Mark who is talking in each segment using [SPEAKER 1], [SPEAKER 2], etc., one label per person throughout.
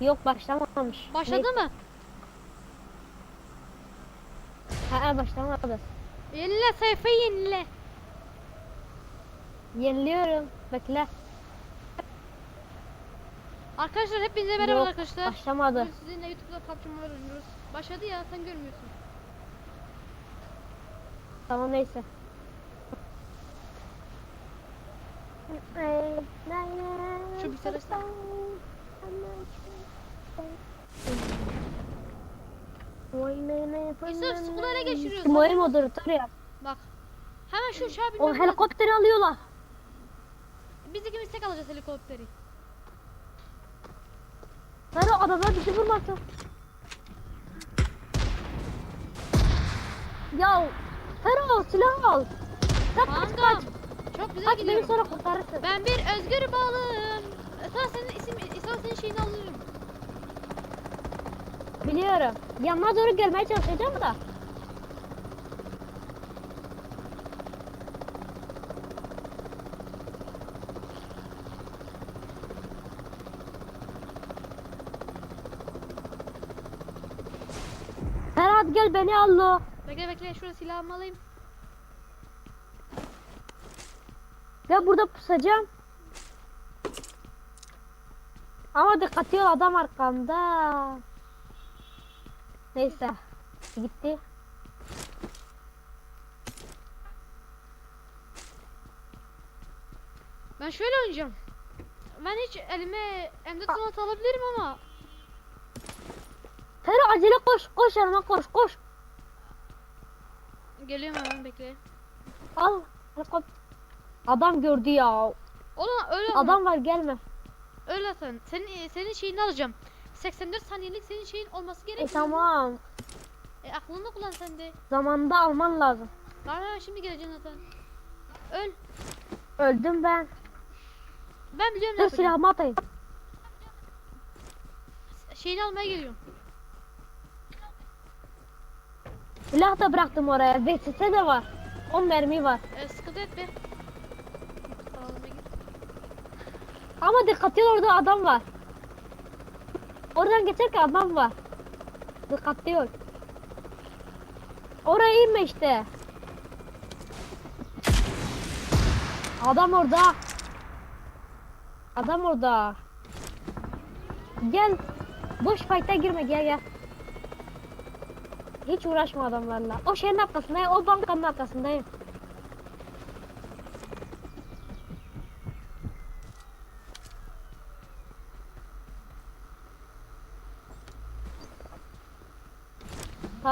[SPEAKER 1] Yok başlamamış.
[SPEAKER 2] Başladı mı?
[SPEAKER 1] Ha, ha, başlamadı.
[SPEAKER 2] Yenile sayfayı yenile.
[SPEAKER 1] Yeniliyorum. Bekle.
[SPEAKER 2] Arkadaşlar hepinize merhaba
[SPEAKER 1] Yok,
[SPEAKER 2] arkadaşlar.
[SPEAKER 1] Başlamadı.
[SPEAKER 2] Bugün sizinle YouTube'da PUBG Mobile oynuyoruz. Başladı ya sen görmüyorsun.
[SPEAKER 1] Tamam neyse.
[SPEAKER 2] Şu bir tanesi- Yusuf, ele geçiriyoruz.
[SPEAKER 1] Moy moderatör yap.
[SPEAKER 2] Bak. Hemen şu uçağa
[SPEAKER 1] O
[SPEAKER 2] binmemiz lazım.
[SPEAKER 1] helikopteri alıyorlar.
[SPEAKER 2] Biz ikimiz tek alacağız helikopteri.
[SPEAKER 1] Lan o adamlar bizi vurmasın. Ya Fero silah al. Kaç kaç kaç.
[SPEAKER 2] Kankam. Çok güzel
[SPEAKER 1] Kaç beni
[SPEAKER 2] gidiyorum.
[SPEAKER 1] sonra kurtarırsın.
[SPEAKER 2] Ben bir özgür balığım. Sonra senin isim, sonra senin şeyini alırım.
[SPEAKER 1] Biliyorum. Yanına doğru gelmeye çalışacağım da. Ferhat gel beni al lo.
[SPEAKER 2] Bekle bekle şurada silahımı alayım.
[SPEAKER 1] Gel burada pusacağım. Ama dikkatli ol adam arkamda. Neyse. Gitti.
[SPEAKER 2] Ben şöyle oynayacağım. Ben hiç elime M416 alabilirim ama
[SPEAKER 1] Ferhat acele koş. Koş yanıma koş koş.
[SPEAKER 2] geliyorum hemen bekle.
[SPEAKER 1] Al. Adam gördü ya.
[SPEAKER 2] Oğlum öyle.
[SPEAKER 1] Adam var gelme.
[SPEAKER 2] Öyle sen. Senin senin şeyini alacağım. 84 saniyelik senin şeyin olması
[SPEAKER 1] E
[SPEAKER 2] gerekiyor.
[SPEAKER 1] tamam.
[SPEAKER 2] E aklını kullan sen de.
[SPEAKER 1] Zamanında alman lazım.
[SPEAKER 2] Ha, şimdi geleceksin zaten. Öl.
[SPEAKER 1] Öldüm ben.
[SPEAKER 2] Ben biliyorum ne
[SPEAKER 1] Dur
[SPEAKER 2] yapacağım.
[SPEAKER 1] silahımı atayım.
[SPEAKER 2] Şeyini almaya geliyorum.
[SPEAKER 1] Silah da bıraktım oraya. VSS de var. 10 mermi var.
[SPEAKER 2] E, sıkıntı etme.
[SPEAKER 1] Ama dikkatli ol orada adam var. Oradan geçerken adam var. Dikkatli ol. Oraya inme işte. Adam orada. Adam orada. Gel. Boş fight'a girme gel gel. Hiç uğraşma adamlarla. O şeyin arkasındayım. O bankanın arkasındayım.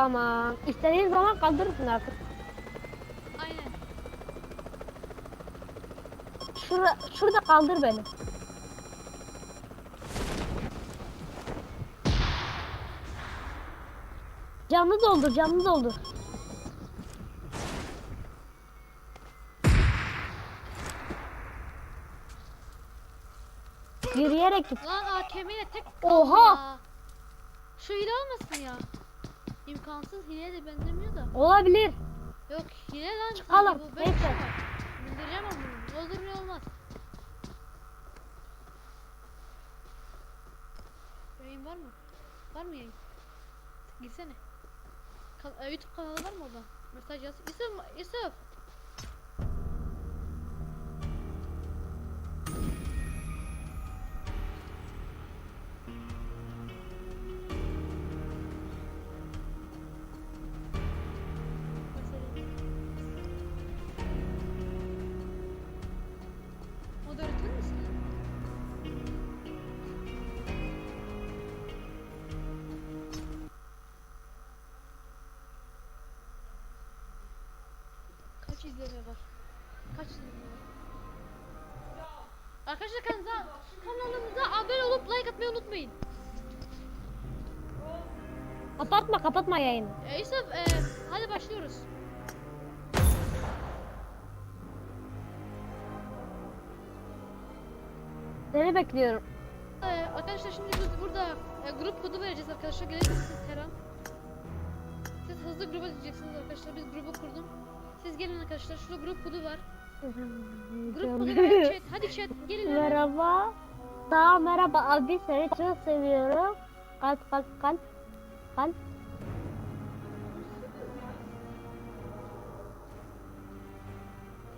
[SPEAKER 1] Tamam. İstediğin zaman kaldırırsın artık.
[SPEAKER 2] Aynen.
[SPEAKER 1] Şurada, şurada kaldır beni. Canlı doldur, canlı doldur. Yürüyerek git.
[SPEAKER 2] Lan AKM ile tek
[SPEAKER 1] Oha!
[SPEAKER 2] Şu hile olmasın ya. İmkansız hileye de benzemiyor da.
[SPEAKER 1] Olabilir.
[SPEAKER 2] Yok hile lan.
[SPEAKER 1] Çıkalım,
[SPEAKER 2] bu. Bir
[SPEAKER 1] neyse.
[SPEAKER 2] var. Bildireceğim ama bunu. Olur ne olmaz. Yayın var mı? Var mı yayın? Girsene. Kan- e, YouTube kanalı var mı orada? Mesaj yaz. Yusuf, Yusuf. Arkadaşlar kanalımıza, kanalımıza abone olup like atmayı unutmayın.
[SPEAKER 1] Kapatma, kapatma yayını.
[SPEAKER 2] E, Yusuf e, hadi başlıyoruz.
[SPEAKER 1] Seni bekliyorum.
[SPEAKER 2] E, arkadaşlar şimdi biz burada e, grup kodu vereceğiz arkadaşlar. Gelebilirsiniz her an. Siz hızlı gruba gideceksiniz arkadaşlar. Biz grubu kurdum. Siz gelin arkadaşlar. Şurada grup kodu var. Grup chat. Hadi chat gelin.
[SPEAKER 1] merhaba. Sağ merhaba abi seni çok seviyorum. Kalp kalp kalp. Kalp.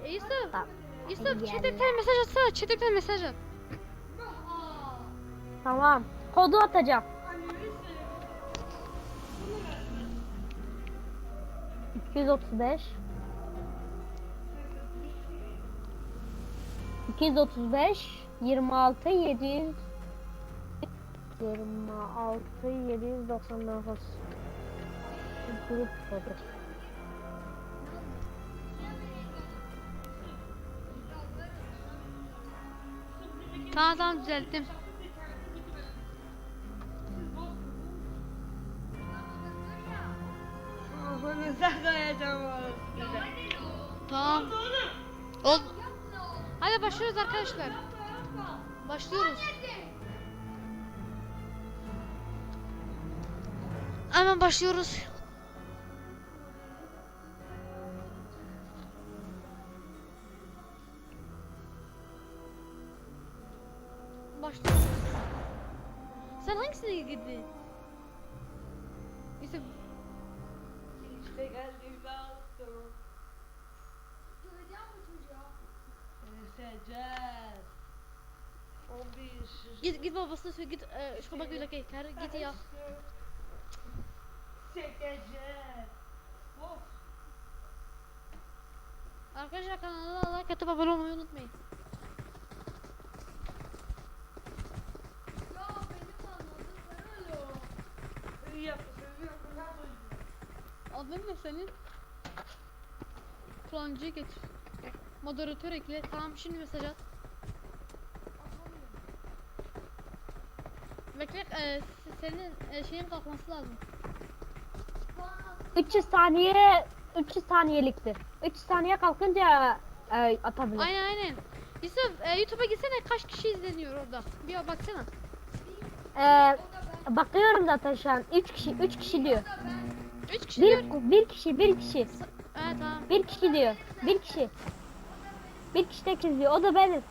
[SPEAKER 2] E, Yusuf.
[SPEAKER 1] Tamam.
[SPEAKER 2] Yusuf chatten mesaj atsana. Chatten mesaj at.
[SPEAKER 1] Tamam. Kodu atacağım. ...235 235 26 700 26 799 grup kodu.
[SPEAKER 2] Tamam tamam düzelttim.
[SPEAKER 3] Onu saklayacağım orası.
[SPEAKER 2] Tamam. Başlıyoruz arkadaşlar. Başlıyoruz. Hemen başlıyoruz. Başlıyoruz. Sen hangisine girdin? İşte
[SPEAKER 3] İşte geldiğimde attım. O bir
[SPEAKER 2] git git babasına söyle git e, şu bak öyle kar git ya.
[SPEAKER 3] Çekeceğiz. Of.
[SPEAKER 2] Arkadaşlar kanala like atıp abone olmayı unutmayın.
[SPEAKER 3] İyi yapıyorsun, ne yapıyorsun?
[SPEAKER 2] Adın ne senin? Kullanıcıyı getir. Moderatör ekle. Tamam şimdi mesaj at. Bekle e, senin e, şeyin kalkması lazım.
[SPEAKER 1] 300 saniye 300 saniyeliktir. 300 saniye kalkınca e, atabilir.
[SPEAKER 2] Aynen aynen. Yusuf e, YouTube'a gitsene kaç kişi izleniyor orada. Bir baksana.
[SPEAKER 1] E, bakıyorum zaten şu an 3 kişi 3 kişi diyor.
[SPEAKER 2] 3 kişi diyor.
[SPEAKER 1] Bir, bir kişi bir kişi
[SPEAKER 2] Evet tamam.
[SPEAKER 1] bir kişi diyor. Bir kişi. Bir kişi tek izliyor. O da benim.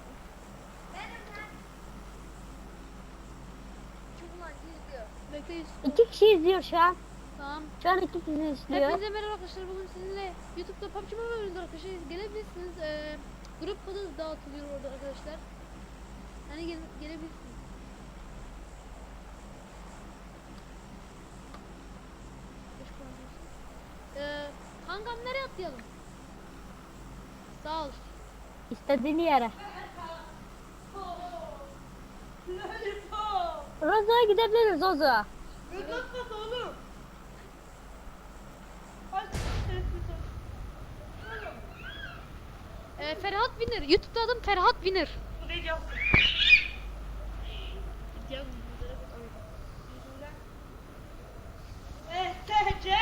[SPEAKER 2] Bekle Yusuf.
[SPEAKER 1] İki kişi izliyor şu an.
[SPEAKER 2] Tamam.
[SPEAKER 1] Şu an iki kişi izliyor.
[SPEAKER 2] Hepinize merhaba arkadaşlar. Bugün sizinle YouTube'da PUBG Mobile oynuyoruz arkadaşlar. Gelebilirsiniz. Ee, grup kodu dağıtılıyor orada arkadaşlar. Yani gel gelebilirsiniz. Ee, kankam nereye atlayalım? Sağ ol.
[SPEAKER 1] İstediğin yere. Rozo'ya gidebiliriz Rozo'ya.
[SPEAKER 2] Ee, Ferhat Winner. YouTube'da adım Ferhat Winner.
[SPEAKER 3] Bu değil yaptım. Estece!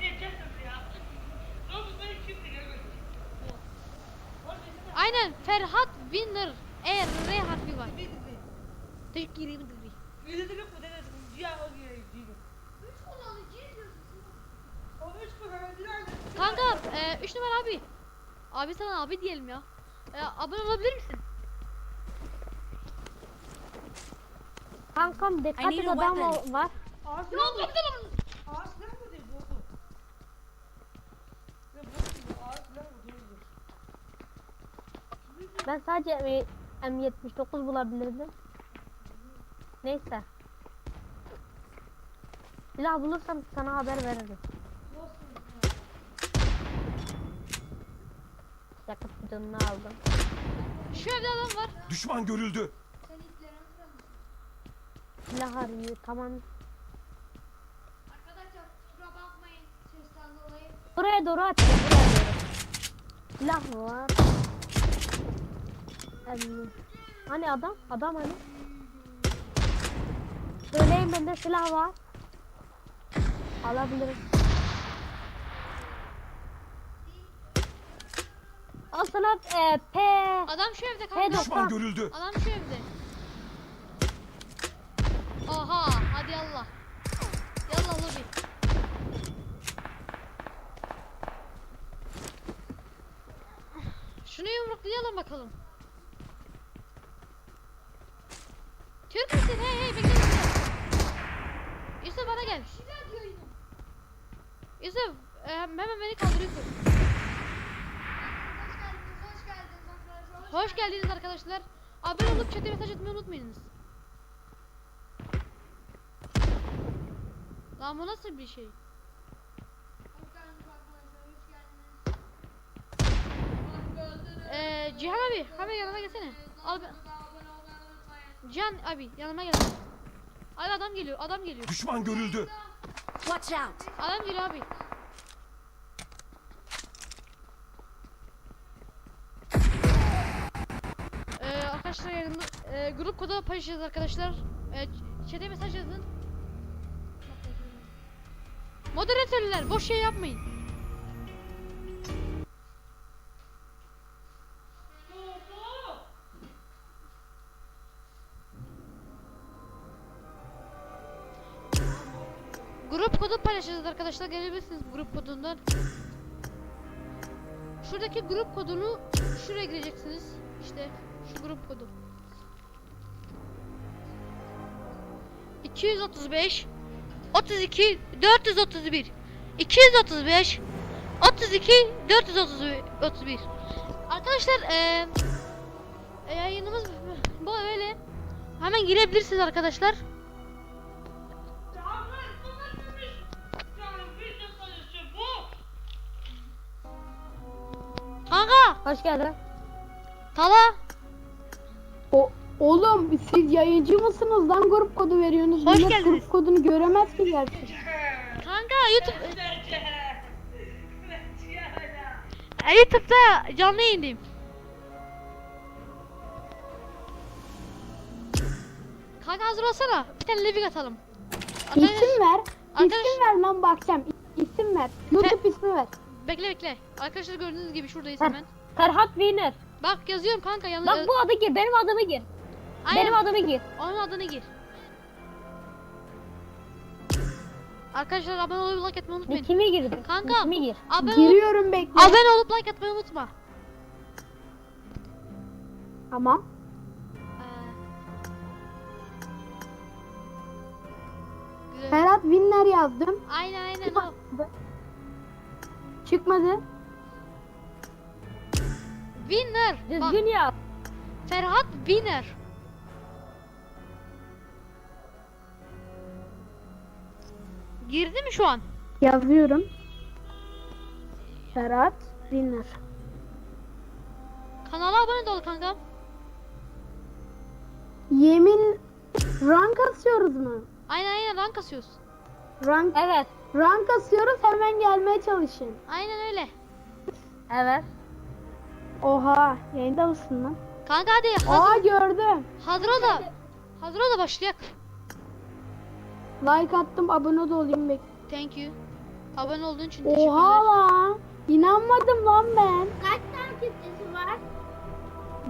[SPEAKER 3] Geçeceğiz ya. Oğlum ben şimdi görmedim.
[SPEAKER 2] Aynen Ferhat Winner. E R harfi var. Teşekkür ederim. Kanka 3 numara abi. Abi sana abi diyelim ya. E, abone olabilir misin?
[SPEAKER 1] Kankam dikkat et adam var.
[SPEAKER 2] Ya
[SPEAKER 3] nerede?
[SPEAKER 2] kaptan
[SPEAKER 3] Ağaç nerede değil bu oğlum? Ya bu bu ağaç nerede değil bu?
[SPEAKER 1] Ben sadece M- M79 bulabilirdim. Neyse. Silah bulursam sana haber veririm. Yakıt bidonunu aldım.
[SPEAKER 2] Şu evde adam var.
[SPEAKER 4] Düşman görüldü.
[SPEAKER 1] Silah arıyor tamam.
[SPEAKER 5] Arkadaşlar kusura bakmayın sesten dolayı.
[SPEAKER 1] Buraya doğru at. Buraya doğru. Silah mı var? Hani adam? Adam hani? Söyleyin bende silah var. Alabilirim. Al sana e, P
[SPEAKER 2] Adam şu evde kanka.
[SPEAKER 1] dostum.
[SPEAKER 4] Düşman görüldü.
[SPEAKER 2] Adam şu evde. Oha hadi yallah. Yallah lobi. Şunu yumruklayalım bakalım. Türk müsün? Hey hey bekle bekle. Yusuf bana gel. Yusuf e, hemen beni kaldırıyorsun.
[SPEAKER 5] Hoş geldiniz, arkadaşlar.
[SPEAKER 2] Abone olup chat'e mesaj atmayı unutmayınız. Lan bu nasıl bir şey?
[SPEAKER 5] Hoş geldiniz arkadaşlar, hoş geldiniz.
[SPEAKER 2] Ee, Cihan abi hemen yanıma gelsene. Al be-
[SPEAKER 5] Abone olmayı
[SPEAKER 2] Cihan abi yanıma gel. Abi adam geliyor adam geliyor.
[SPEAKER 4] Düşman görüldü.
[SPEAKER 6] Watch out!
[SPEAKER 2] Adam geliyor abi. Ee, arkadaşlar yanında e, grup kodu paylaşacağız arkadaşlar. E, chat'e mesaj yazın. Moderatörler boş şey yapmayın. Grup kodu paylaşacağız arkadaşlar. Gelebilirsiniz grup kodundan. Şuradaki grup kodunu şuraya gireceksiniz. İşte şu grup kodu. 235 32 431 235 32 431 Arkadaşlar eee yayınımız böyle. Hemen girebilirsiniz arkadaşlar.
[SPEAKER 1] Hoş geldin.
[SPEAKER 2] Tala,
[SPEAKER 7] O, oğlum siz yayıncı mısınız lan grup kodu veriyorsunuz?
[SPEAKER 2] Hoş
[SPEAKER 7] Millet
[SPEAKER 2] geldiniz.
[SPEAKER 7] Grup kodunu göremez ki gerçi.
[SPEAKER 2] kanka YouTube e, YouTube'da canlı yayındayım. Kanka hazır olsana. Bir tane living atalım. Arkadaş,
[SPEAKER 7] İsim ver.
[SPEAKER 2] Arkadaş-
[SPEAKER 7] İsim ver lan bakacağım. İ- İsim ver. YouTube ismi ver.
[SPEAKER 2] bekle bekle. Arkadaşlar gördüğünüz gibi şuradayız hemen.
[SPEAKER 1] Ferhat Wiener.
[SPEAKER 2] Bak yazıyorum kanka yanına.
[SPEAKER 1] Bak bu adı gir. Benim adımı gir.
[SPEAKER 2] Aynen.
[SPEAKER 1] Benim adımı gir.
[SPEAKER 2] Onun adını gir. Arkadaşlar abone olup like atmayı unutmayın.
[SPEAKER 1] Kimi girdi?
[SPEAKER 2] Kanka.
[SPEAKER 1] Kimi gir?
[SPEAKER 2] Abone,
[SPEAKER 7] Giriyorum bekle.
[SPEAKER 2] abone olup like atmayı unutma.
[SPEAKER 7] Tamam.
[SPEAKER 2] Ee.
[SPEAKER 7] Ferhat Winner yazdım.
[SPEAKER 2] Aynen aynen o.
[SPEAKER 7] Çıkmadı.
[SPEAKER 2] Winner. Bak,
[SPEAKER 1] Düzgün yap.
[SPEAKER 2] Ferhat Winner. Girdi mi şu an?
[SPEAKER 7] Yazıyorum. Ferhat Winner.
[SPEAKER 2] Kanala abone de ol kankam.
[SPEAKER 7] Yemin rank asıyoruz mu?
[SPEAKER 2] Aynen aynen rank kasıyoruz.
[SPEAKER 7] Rank
[SPEAKER 1] Evet.
[SPEAKER 7] rank asıyoruz hemen gelmeye çalışın.
[SPEAKER 2] Aynen öyle.
[SPEAKER 1] Evet.
[SPEAKER 7] Oha yayında mısın lan?
[SPEAKER 2] Kanka hadi
[SPEAKER 7] Aa
[SPEAKER 2] hazır,
[SPEAKER 7] gördüm.
[SPEAKER 2] hazır ol da. Hazır ol da başlayak.
[SPEAKER 7] Like attım abone de olayım bek.
[SPEAKER 2] Thank you. Abone olduğun için
[SPEAKER 7] Oha
[SPEAKER 2] teşekkürler.
[SPEAKER 7] lan. İnanmadım lan ben.
[SPEAKER 5] Kaç tane kitlesi var?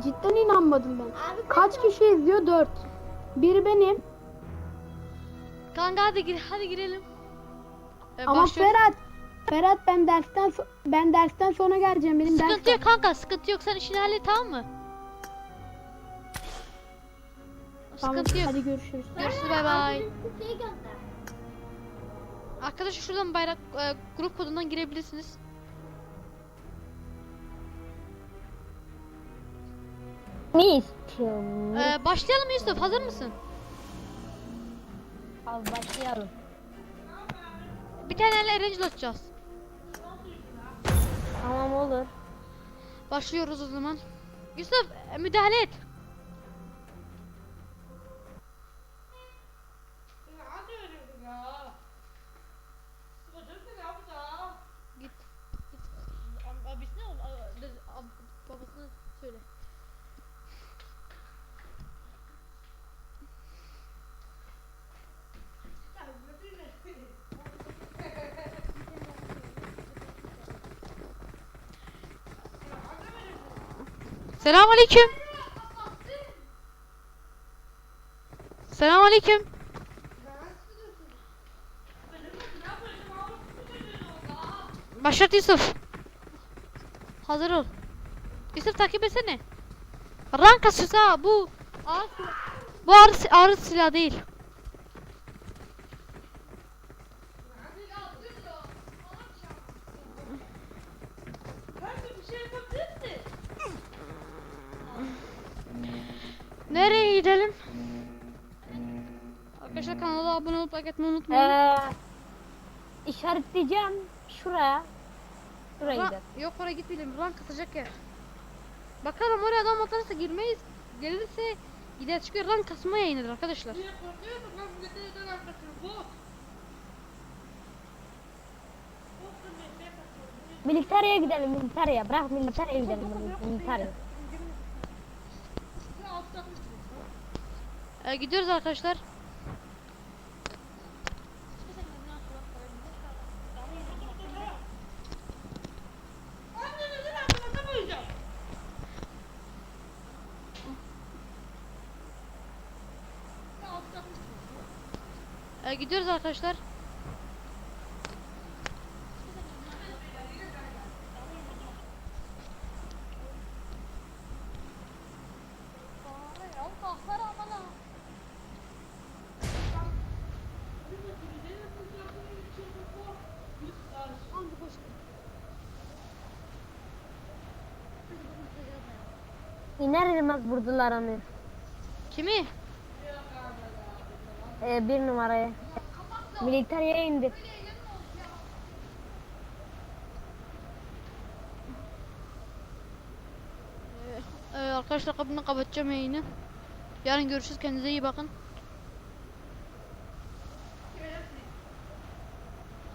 [SPEAKER 7] Cidden inanmadım ben.
[SPEAKER 5] Abi
[SPEAKER 7] Kaç kişi izliyor? 4. Biri benim.
[SPEAKER 2] Kanka hadi gir hadi girelim. Ee,
[SPEAKER 7] Ama
[SPEAKER 2] başlıyoruz.
[SPEAKER 7] Ferhat Ferhat ben dersten so- ben dersten sonra geleceğim. Benim ders
[SPEAKER 2] Sıkıntı yok
[SPEAKER 7] var.
[SPEAKER 2] kanka sıkıntı yok sen işini hallet tamam mı?
[SPEAKER 7] Tamam,
[SPEAKER 2] Sıkıntı yok.
[SPEAKER 7] Hadi görüşürüz.
[SPEAKER 2] Görüşürüz bay bay. Arkadaşlar şuradan bayrak e, grup kodundan girebilirsiniz.
[SPEAKER 1] Ne istiyorsun?
[SPEAKER 2] Ee, başlayalım Yusuf hazır mısın?
[SPEAKER 1] Al başlayalım.
[SPEAKER 2] Bir tane Erangel atacağız.
[SPEAKER 1] Tamam olur.
[SPEAKER 2] Başlıyoruz o zaman. Yusuf müdahale et.
[SPEAKER 3] Ya hadi öyle ya. Sıkıntı ne yapacağım?
[SPEAKER 2] Git. Git. Ab- Abisine ol. a- de- ab- Babasına söyle. Selamünaleyküm. Selamünaleyküm. Başlat Yusuf. Hazır ol. Yusuf takip etsene. Rank kasıyoruz ha bu. Aa, Bu ağır, ağır silah değil. Arkadaşlar kanala abone olup like etmeyi unutmayın.
[SPEAKER 1] Ee, işaretleyeceğim şuraya. Şuraya
[SPEAKER 2] Ra-
[SPEAKER 1] gidelim.
[SPEAKER 2] yok oraya gitmeyelim. Rank kasacak yer. Bakalım oraya adam atarsa girmeyiz. Gelirse gider çıkıyor rank kasmaya inilir arkadaşlar.
[SPEAKER 3] Kaçıyorum?
[SPEAKER 1] Militeriye gidelim militeriye. Bırak militeriye gidelim. Militeriye.
[SPEAKER 3] Ya altta mısın?
[SPEAKER 2] Ee, gidiyoruz arkadaşlar. Ee, gidiyoruz arkadaşlar.
[SPEAKER 1] İner inmez vurdular onu.
[SPEAKER 2] Kimi?
[SPEAKER 1] Ee, bir numaraya. Militeriye indi.
[SPEAKER 2] Ee, arkadaşlar kapını kapatacağım yayını. Yarın görüşürüz. Kendinize iyi bakın.